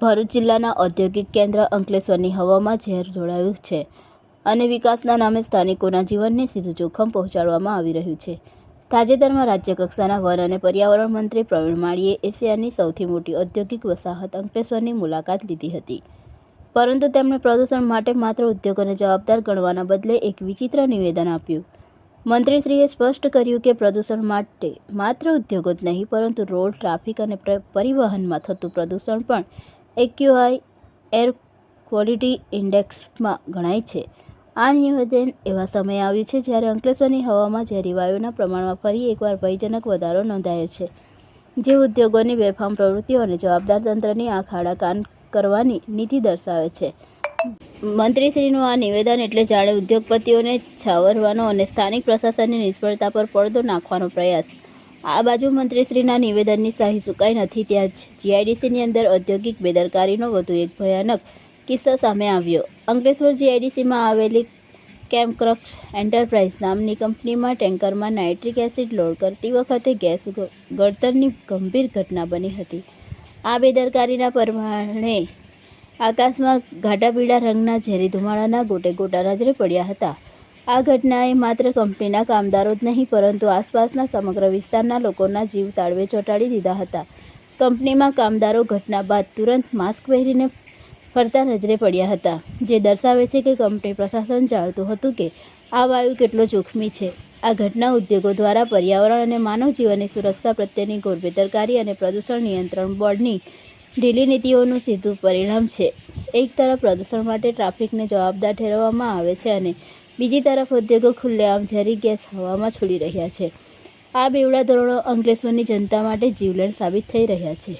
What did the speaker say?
ભરૂચ જિલ્લાના ઔદ્યોગિક કેન્દ્ર અંકલેશ્વરની હવામાં ઝેર જોડાયું છે અને વિકાસના નામે સ્થાનિકોના જીવનને સીધું જોખમ પહોંચાડવામાં આવી રહ્યું છે. તાજેતરમાં રાજ્યકક્ષાના વન અને પર્યાવરણ મંત્રી પ્રવીણ માળીએ એશિયાની સૌથી મોટી ઔદ્યોગિક વસાહત અંકલેશ્વરની મુલાકાત લીધી હતી. પરંતુ તેમણે પ્રદૂષણ માટે માત્ર ઉદ્યોગોને જવાબદાર ગણવાના બદલે એક વિચિત્ર નિવેદન આપ્યું. મંત્રીશ્રીએ સ્પષ્ટ કર્યું કે પ્રદૂષણ માટે માત્ર ઉદ્યોગો જ નહીં, પરંતુ રોડ, ટ્રાફિક અને પરિવહનમાં થતું પ્રદૂષણ પણ એક્યુઆઈ એર ક્વોલિટી ઇન્ડેક્સમાં ગણાય છે. આ નિવેદન એવા સમયે આવ્યું છે જ્યારે અંકલેશ્વરની હવામાં ઝેરી વાયુના પ્રમાણમાં ફરી એકવાર ભયજનક વધારો નોંધાયો છે. જે ઉદ્યોગોની બેફામ પ્રવૃત્તિઓ અને જવાબદાર તંત્રની આંખ આડા કાન કરવાની નીતિ દર્શાવે છે. મંત્રીશ્રીનું આ નિવેદન એટલે જાણે ઉદ્યોગપતિઓને છાવરવાનો અને સ્થાનિક પ્રશાસનની નિષ્ફળતા પર પડદો નાખવાનો પ્રયાસ. આ બાજુ મંત્રીશ્રીના નિવેદનની સાહી સુકાઈ નથી, ત્યાં જ જીઆઈડીસીની અંદર ઔદ્યોગિક બેદરકારીનો વધુ એક ભયાનક કિસ્સો સામે આવ્યો. અંકલેશ્વર જીઆઈડીસીમાં આવેલી કેમક્રક્સ એન્ટરપ્રાઇઝ નામની કંપનીમાં ટેન્કરમાં નાઇટ્રિક એસિડ લોડ કરતી વખતે ગેસ ગળતરની ગંભીર ઘટના બની હતી. આ બેદરકારીના પ્રમાણે આકાશમાં ઘાટા પીળા રંગના ઝેરી ધુમાડાના ગોટે ગોટા નજરે પડ્યા હતા. આ ઘટનાએ માત્ર કંપનીના કામદારો જ નહીં, પરંતુ આસપાસના સમગ્ર વિસ્તારના લોકોના જીવ તાળવે ચોંટાડી દીધા હતા. કંપનીમાં કામદારો ઘટના બાદ તુરંત માસ્ક પહેરીને ફરતા નજરે પડ્યા હતા, જે દર્શાવે છે કે કંપની પ્રશાસન જાણતું હતું કે આ વાયુ કેટલો જોખમી છે. આ ઘટના ઉદ્યોગો દ્વારા પર્યાવરણ અને માનવ જીવનની સુરક્ષા પ્રત્યેની ઘોર બેદરકારી અને પ્રદૂષણ નિયંત્રણ બોર્ડની ઢીલી નીતિઓનું સીધું પરિણામ છે. એક તરફ પ્રદૂષણ માટે ટ્રાફિકને જવાબદાર ઠેરવવામાં આવે છે અને બીજી તરફ ઉદ્યોગો ખુલ્લેઆમ ઝેરી ગેસ હવામાં છોડી રહ્યા છે. આ બેવડા ધોરણો અંકલેશ્વરની જનતા માટે જીવલેણ સાબિત થઈ રહ્યા છે.